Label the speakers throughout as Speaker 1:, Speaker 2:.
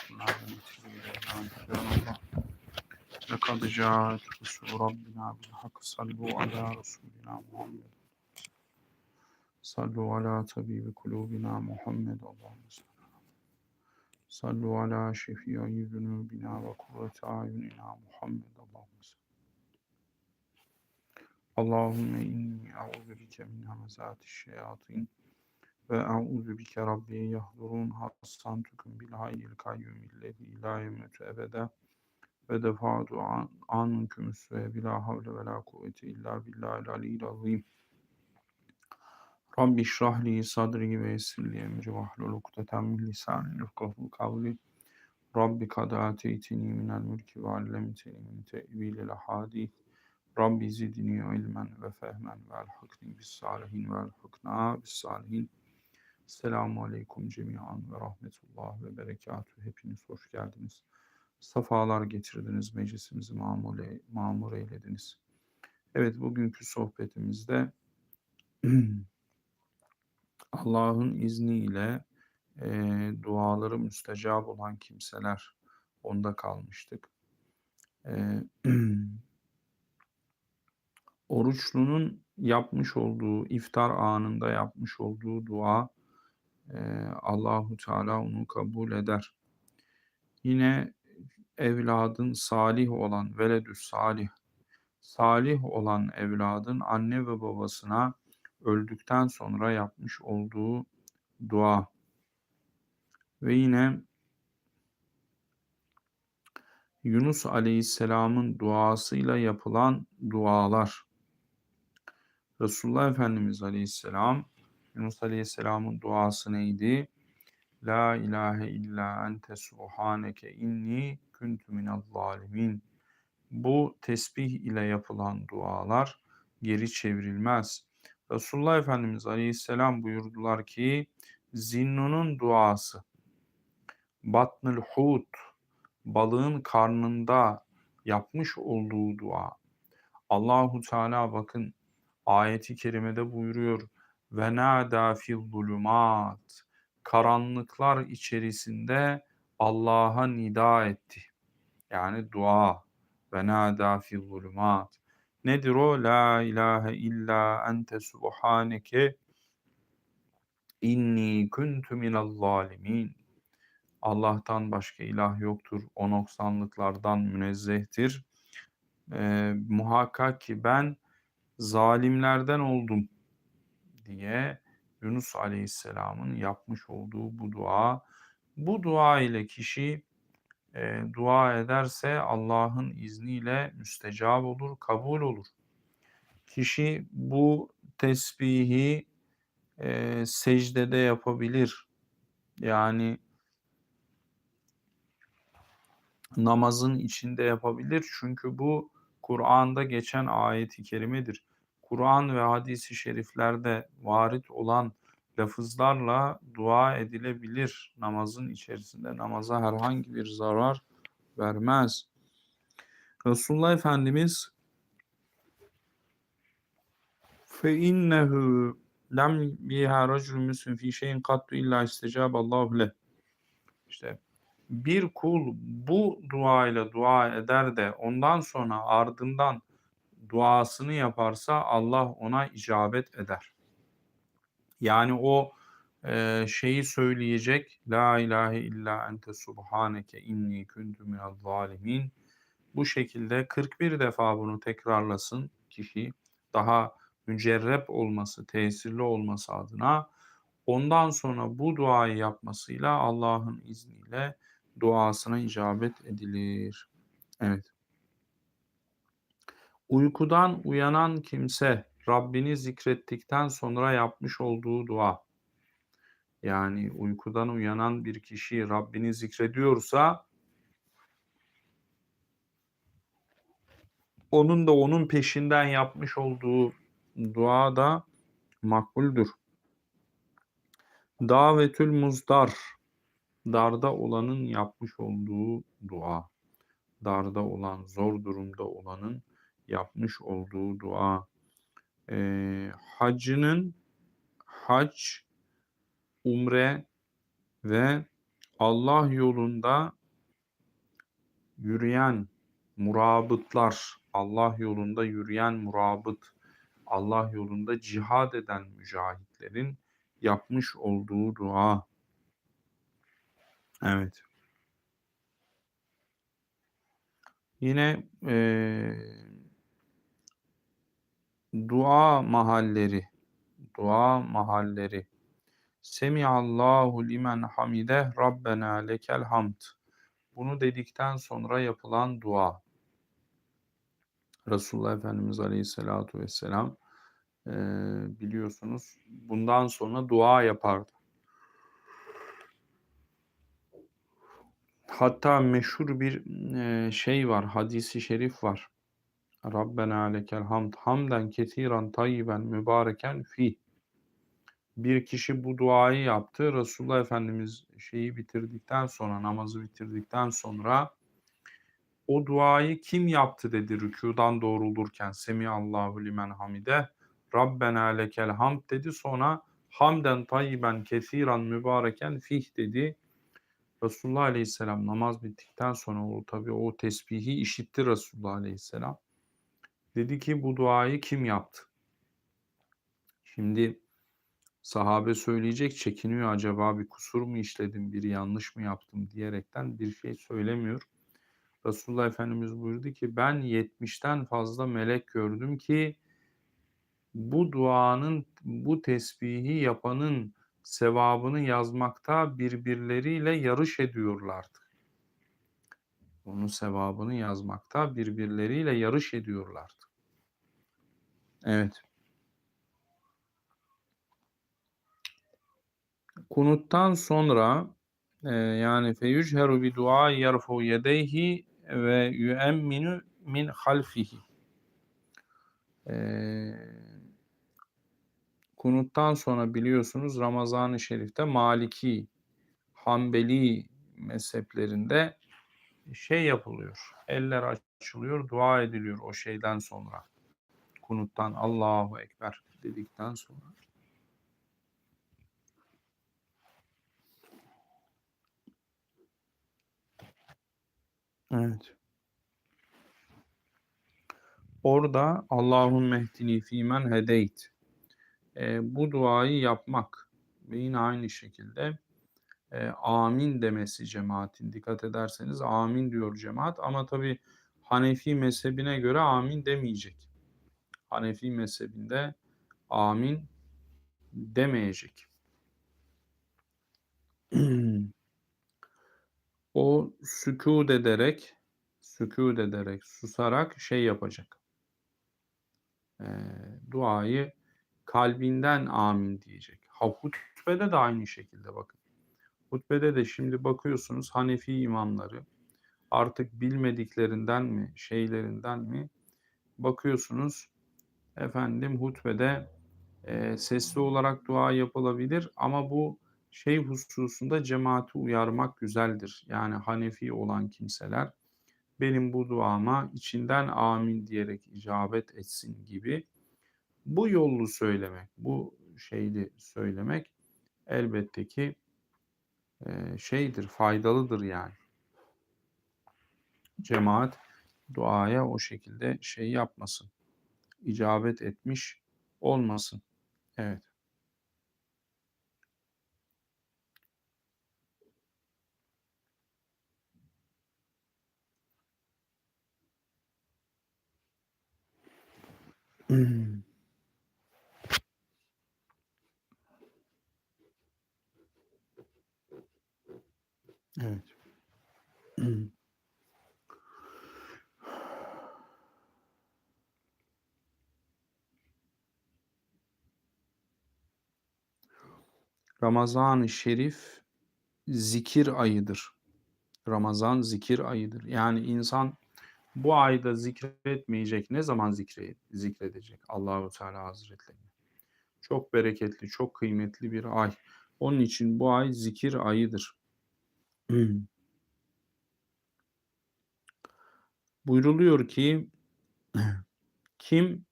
Speaker 1: kullardan bitiriyor. لقد جاءت رسل ربنا بالحق صلوا على رسولنا محمد صلوا على طبيب قلوبنا محمد اللهم صل صلوا على شفيع ذنوبنا وقرة أعيننا محمد اللهم صل اللهم إني أعوذ بك من همزات الشياطين ve euzu bike rabbi yahdurun hassantukum bil hayyil kayyum illezi la yemutu ebede ve defa'tu ankum su'e bila havle ve la kuvvete illa billahil aliyyil azim. Rabbi şrah li sadri ve yessir emri ve ahlul ukdeten min lisani yufkahu kavli. Rabbi kad ateytini minel mülki ve allemteni min tevilil hadis. Rabbi zidni ilmen ve fehmen ve elhakni bis salihin ve elhakna bis salihin. Selamun aleyküm cemiyan ve rahmetullah ve berekatuhu. Hepiniz hoş geldiniz safalar getirdiniz, meclisimizi mamur, mamur eylediniz. Evet, bugünkü sohbetimizde Allah'ın izniyle e, duaları müstecab olan kimseler onda kalmıştık. E, oruçlunun yapmış olduğu, iftar anında yapmış olduğu dua e, Allahu Teala onu kabul eder. Yine evladın salih olan veledü salih salih olan evladın anne ve babasına öldükten sonra yapmış olduğu dua ve yine Yunus Aleyhisselam'ın duasıyla yapılan dualar. Resulullah Efendimiz Aleyhisselam Yunus Aleyhisselam'ın duası neydi? La ilahe illa ente subhaneke inni kuntu minel zalimin. Bu tesbih ile yapılan dualar geri çevrilmez. Resulullah Efendimiz Aleyhisselam buyurdular ki Zinnun'un duası Batnül Hut balığın karnında yapmış olduğu dua. Allahu Teala bakın ayeti kerimede buyuruyor ve nada fil zulumat karanlıklar içerisinde Allah'a nida etti. Yani dua ve nada fi zulumat. Nedir o? La ilahe illa ente subhaneke inni kuntu minel zalimin. Allah'tan başka ilah yoktur. O noksanlıklardan münezzehtir. Ee, muhakkak ki ben zalimlerden oldum diye Yunus Aleyhisselam'ın yapmış olduğu bu dua. Bu dua ile kişi e, dua ederse Allah'ın izniyle müstecab olur, kabul olur. Kişi bu tesbihi e, secdede yapabilir. Yani namazın içinde yapabilir. Çünkü bu Kur'an'da geçen ayeti kerimedir. Kur'an ve hadisi şeriflerde varit olan lafızlarla dua edilebilir namazın içerisinde. Namaza herhangi bir zarar vermez. Resulullah Efendimiz fe innehu lem biha raculun müslim fi şeyin kattu illa istecaballahu le. İşte bir kul bu duayla dua eder de ondan sonra ardından duasını yaparsa Allah ona icabet eder. Yani o e, şeyi söyleyecek La ilahe illa ente subhaneke inni kuntu minel zalimin bu şekilde 41 defa bunu tekrarlasın kişi daha mücerrep olması, tesirli olması adına ondan sonra bu duayı yapmasıyla Allah'ın izniyle duasına icabet edilir. Evet. Uykudan uyanan kimse Rabbini zikrettikten sonra yapmış olduğu dua. Yani uykudan uyanan bir kişi Rabbini zikrediyorsa onun da onun peşinden yapmış olduğu dua da makbuldür. Davetül muzdar darda olanın yapmış olduğu dua. Darda olan, zor durumda olanın yapmış olduğu dua. Ee, hacının hac, umre ve Allah yolunda yürüyen murabıtlar, Allah yolunda yürüyen murabıt, Allah yolunda cihad eden mücahitlerin yapmış olduğu dua. Evet. Yine eee dua mahalleri, dua mahalleri. Semiallahu limen hamide Rabbena lekel hamd. Bunu dedikten sonra yapılan dua. Resulullah Efendimiz Aleyhisselatü Vesselam e, biliyorsunuz bundan sonra dua yapardı. Hatta meşhur bir şey var, hadisi şerif var. Rabbena lekel hamd hamden ketiran tayyiben mübareken fi. Bir kişi bu duayı yaptı. Resulullah Efendimiz şeyi bitirdikten sonra, namazı bitirdikten sonra o duayı kim yaptı dedi rükudan doğrulurken. Semiallahu limen hamide. Rabbena lekel hamd dedi. Sonra hamden tayyiben kesiran mübareken fih dedi. Resulullah Aleyhisselam namaz bittikten sonra o tabi o tesbihi işitti Resulullah Aleyhisselam. Dedi ki bu duayı kim yaptı? Şimdi sahabe söyleyecek çekiniyor acaba bir kusur mu işledim, bir yanlış mı yaptım diyerekten bir şey söylemiyor. Resulullah Efendimiz buyurdu ki ben 70'ten fazla melek gördüm ki bu duanın, bu tesbihi yapanın sevabını yazmakta birbirleriyle yarış ediyorlardı. Onun sevabını yazmakta birbirleriyle yarış ediyorlardı. Evet. Kunuttan sonra e, yani feyücheru bi dua yarfu yedeyhi ve yu'emminu min halfihi. Ee, kunuttan sonra biliyorsunuz Ramazan-ı Şerif'te Maliki, Hanbeli mezheplerinde şey yapılıyor. Eller açılıyor, dua ediliyor o şeyden sonra. Kunuttan Allahu Ekber dedikten sonra. Evet. Orada Allahümme ehdini fîmen hedeyt. E, bu duayı yapmak ve yine aynı şekilde e, amin demesi cemaatin. Dikkat ederseniz amin diyor cemaat ama tabi Hanefi mezhebine göre amin demeyecek. Hanefi mezhebinde amin demeyecek. o sükût ederek sükût ederek susarak şey yapacak. E, duayı kalbinden amin diyecek. Ha, hutbede de aynı şekilde bakın. Hutbede de şimdi bakıyorsunuz Hanefi imamları artık bilmediklerinden mi, şeylerinden mi bakıyorsunuz efendim hutbede e, sesli olarak dua yapılabilir ama bu şey hususunda cemaati uyarmak güzeldir. Yani Hanefi olan kimseler benim bu duama içinden amin diyerek icabet etsin gibi bu yollu söylemek, bu şeyli söylemek elbette ki e, şeydir, faydalıdır yani. Cemaat duaya o şekilde şey yapmasın. İcabet etmiş olmasın. Evet. Evet. Ramazan-ı Şerif zikir ayıdır. Ramazan zikir ayıdır. Yani insan bu ayda zikretmeyecek. Ne zaman zikre, zikredecek Allahu Teala Hazretleri? Çok bereketli, çok kıymetli bir ay. Onun için bu ay zikir ayıdır. Buyruluyor ki kim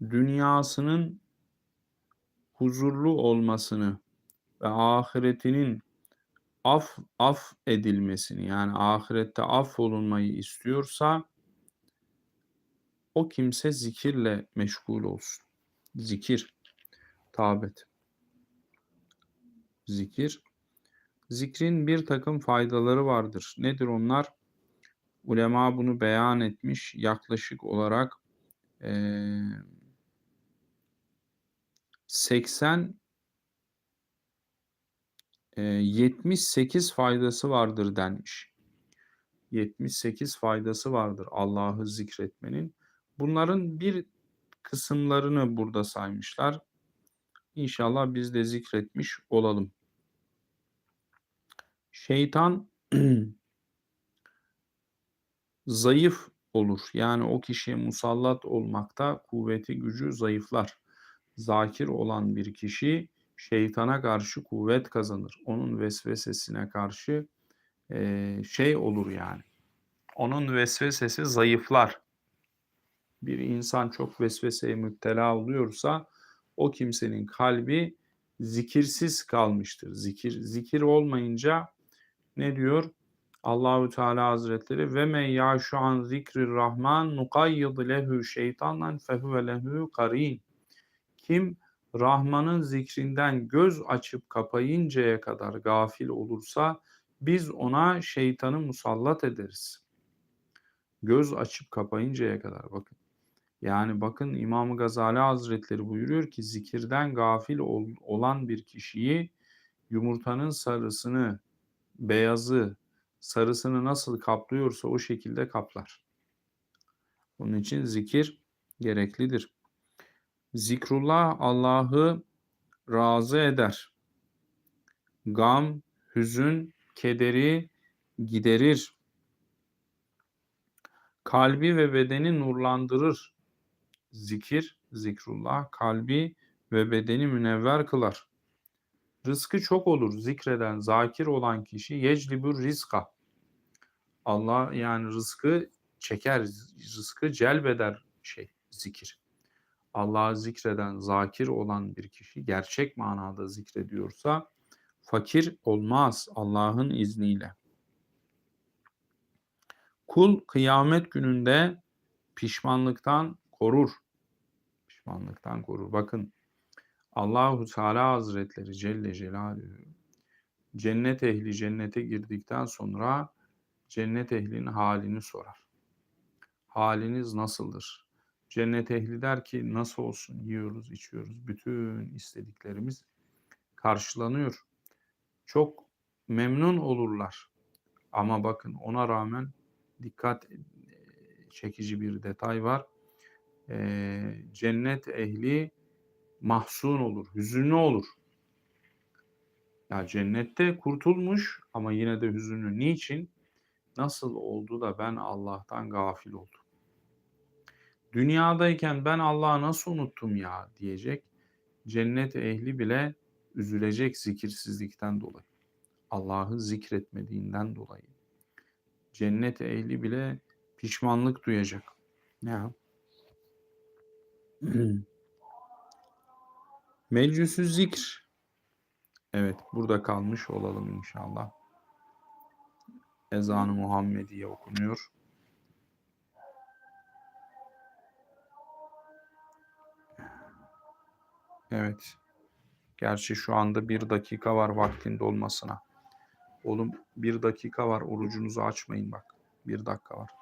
Speaker 1: dünyasının huzurlu olmasını ve ahiretinin af af edilmesini yani ahirette affolunmayı istiyorsa o kimse zikirle meşgul olsun. Zikir, tabet. Zikir. Zikrin bir takım faydaları vardır. Nedir onlar? Ulema bunu beyan etmiş. Yaklaşık olarak eee 80 eee, 78 faydası vardır denmiş. 78 faydası vardır Allah'ı zikretmenin. Bunların bir kısımlarını burada saymışlar. İnşallah biz de zikretmiş olalım. Şeytan zayıf olur. Yani o kişiye musallat olmakta kuvveti gücü zayıflar. Zakir olan bir kişi şeytana karşı kuvvet kazanır. Onun vesvesesine karşı eee, şey olur yani. Onun vesvesesi zayıflar. Bir insan çok vesveseye müptela oluyorsa o kimsenin kalbi zikirsiz kalmıştır. Zikir zikir olmayınca ne diyor? Allahü Teala Hazretleri ve men ya'şu an zikrir rahman nukayyid lehu şeytanan fehuve lehu karin. Kim Rahman'ın zikrinden göz açıp kapayıncaya kadar gafil olursa biz ona şeytanı musallat ederiz. Göz açıp kapayıncaya kadar bakın. Yani bakın İmam Gazali Hazretleri buyuruyor ki zikirden gafil ol- olan bir kişiyi yumurtanın sarısını, beyazı, sarısını nasıl kaplıyorsa o şekilde kaplar. Onun için zikir gereklidir. Zikrullah Allah'ı razı eder. Gam, hüzün, kederi giderir. Kalbi ve bedeni nurlandırır. Zikir, zikrullah kalbi ve bedeni münevver kılar. Rızkı çok olur zikreden, zakir olan kişi yeclibur rizka. Allah yani rızkı çeker, rızkı celbeder şey zikir. Allah'ı zikreden, zakir olan bir kişi gerçek manada zikrediyorsa fakir olmaz Allah'ın izniyle. Kul kıyamet gününde pişmanlıktan korur. Pişmanlıktan korur. Bakın Allahu Teala Hazretleri Celle Celaluhu cennet ehli cennete girdikten sonra cennet ehlinin halini sorar. Haliniz nasıldır? Cennet ehli der ki nasıl olsun yiyoruz içiyoruz bütün istediklerimiz karşılanıyor. Çok memnun olurlar. Ama bakın ona rağmen dikkat e, çekici bir detay var. Ee, cennet ehli mahzun olur, hüzünlü olur. Ya cennette kurtulmuş ama yine de hüzünlü. Niçin? Nasıl oldu da ben Allah'tan gafil oldum? Dünyadayken ben Allah'ı nasıl unuttum ya diyecek. Cennet ehli bile üzülecek zikirsizlikten dolayı. Allah'ı zikretmediğinden dolayı. Cennet ehli bile pişmanlık duyacak. Ya? Meclisü zikr. Evet burada kalmış olalım inşallah. Ezan-ı Muhammediye okunuyor. Evet. Gerçi şu anda bir dakika var vaktin dolmasına. Oğlum bir dakika var orucunuzu açmayın bak. Bir dakika var.